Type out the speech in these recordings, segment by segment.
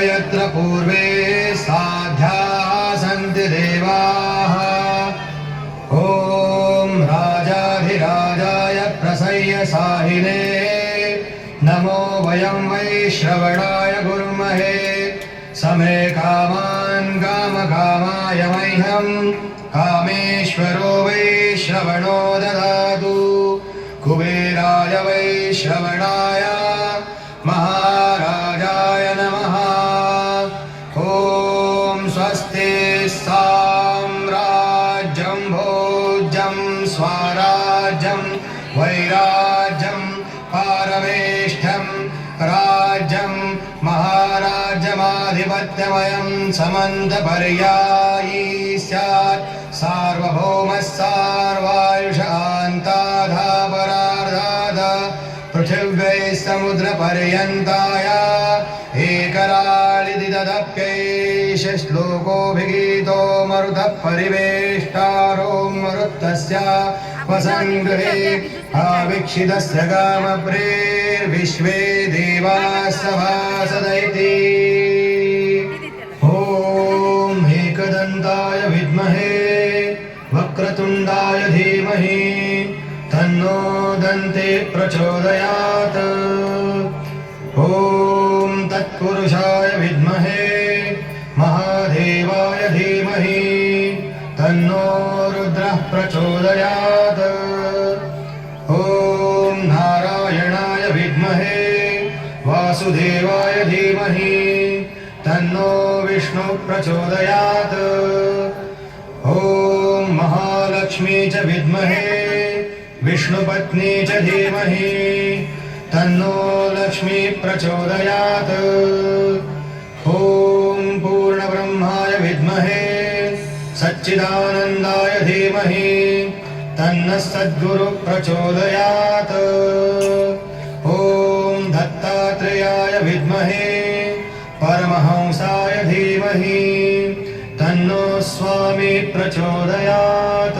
यत्र पूर्वे साध्याः सन्ति देवाः। ॐ राजाधिराजाय प्रसय्य साहिने। नमो वयं वै श्रवणाय गुर्महे। समे कामान् कामकामाय मह्यं। कामेश्वरो वै श्रवणो ददातु। कुबेराय वै श्रवणाय समन्तपर्यायी स्यात् सार्वभौमः सार्वायुषान्ताधापरार्धाद पृथिव्यै समुद्रपर्यन्ताय एकराळिदिदप्यैष श्लोकोऽभिगीतो मरुतः परिवेष्टारो मरुत्तस्य वसङ्गृहे आवीक्षितस्य कामप्रेर्विश्वे देवाः सभासदैति एकदन्ताय विद्महे वक्रतुण्डाय धीमहि तन्नो दन्ते प्रचोदयात्। ॐ तत्पुरुषाय विद्महे महादेवाय धीमहि तन्नो रुद्रः प्रचोदयात्। ॐ नारायणाय विद्महे वासुदेवाय धीमहि तन्नो विष्णु प्रचोदयात्। लक्ष्मी च विद्महे विष्णुपत्नी च धीमहि। तन्नो लक्ष्मी प्रचोदयात्। ॐ पूर्णब्रह्माय विद्महे सच्चिदानन्दाय धीमहि। तन्नः सद्गुरु प्रचोदयात्। ॐ दत्तात्रेयाय विद्महे स्वामी प्रचोदयात्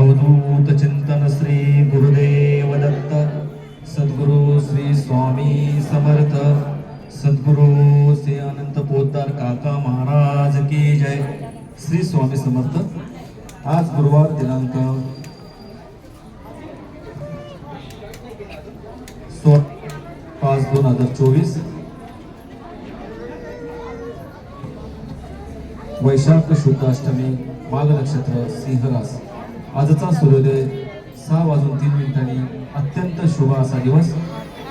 अवधूत चिंतन श्री गुरुदेव दत्त सद्गुरु श्री स्वामी समर्थ। सद्गुरु श्री अनंत पोतार काका महाराज की जय। श्री स्वामी समर्थ। आज गुरुवार दिनांक सो पाच दोन हजार चोवीस। वैशाख शुद्धाष्टमी माघ नक्षत्र सिंहरास आजचा सूर्योदय सहा वाजून तीन मिनिटांनी अत्यंत शुभ असा दिवस.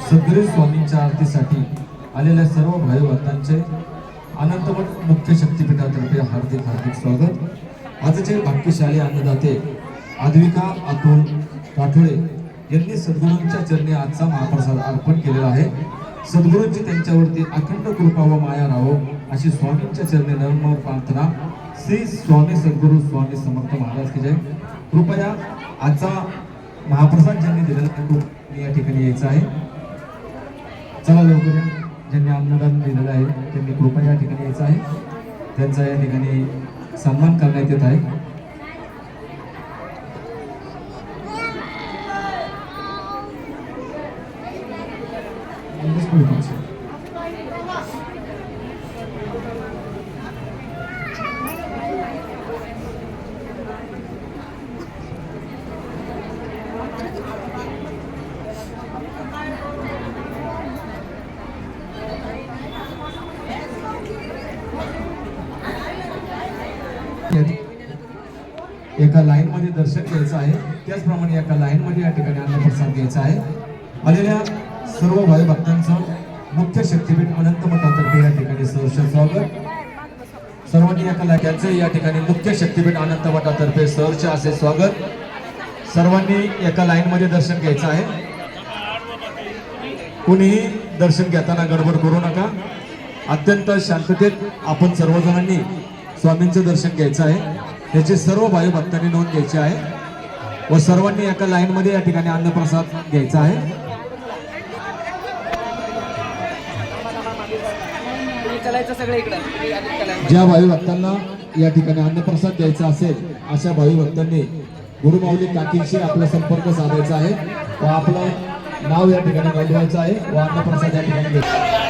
सद्गुरू स्वामींच्या आरतीसाठी आलेल्या सर्व भाई भक्तांचे अनंतमठ मुख्य शक्तीपीठातर्फे हार्दिक हार्दिक स्वागत. आजचे भाग्यशाली अन्नदाते आद्विका अतुल राठोळे यांनी सद्गुरूंच्या चरणी आजचा महाप्रसाद अर्पण केलेला आहे. सद्गुरूंची त्यांच्यावरती अखंड कृपा व माया राहो अशी स्वामींच्या चरणी नर्म प्रार्थना श्री स्वामी सद्गुरू स्वामी समर्थ महाराज की जय. कृपया आजचा महाप्रसाद ज्यांनी दिलेला तो या ठिकाणी यायचा आहे. चला लवकर या. ज्यांनी अन्नदान दिलेलं आहे त्यांनी कृपया या ठिकाणी यायचं आहे. त्यांचा या ठिकाणी सन्मान करण्यात येत आहे. एका लाईन मध्ये दर्शन घ्यायचं आहे. त्याचप्रमाणे एका लाईन मध्ये या ठिकाणी अन्नप्रसाद घ्यायचा आहे. आलेल्या सर्व भाई भक्तांचं मुख्य शक्तीपीठ अनंत मठातर्फे या ठिकाणी सहर्ष स्वागत. सर्वांनी एका लाईनचं या ठिकाणी मुख्य शक्तीपीठ अनंत मठातर्फे सहर्ष असे स्वागत. सर्वांनी एका लाईन मध्ये दर्शन घ्यायचं आहे. कुणीही दर्शन घेताना गडबड करू नका. अत्यंत शांततेत आपण सर्वजणांनी स्वामींचं दर्शन घ्यायचं आहे. त्याची सर्व भाई भक्तांनी नोंद घ्यायची आहे व सर्वांनी एका लाईनमध्ये या ठिकाणी अन्नप्रसाद घ्यायचा आहे. ज्या भावी भक्तांना या ठिकाणी अन्नप्रसाद द्यायचा असेल अशा भावी भक्तांनी गुरुमाऊली काकींशी आपला संपर्क साधायचा आहे. व आपलं नाव या ठिकाणी नोंदवायचं आहे व अन्नप्रसाद या ठिकाणी घ्यायचा आहे.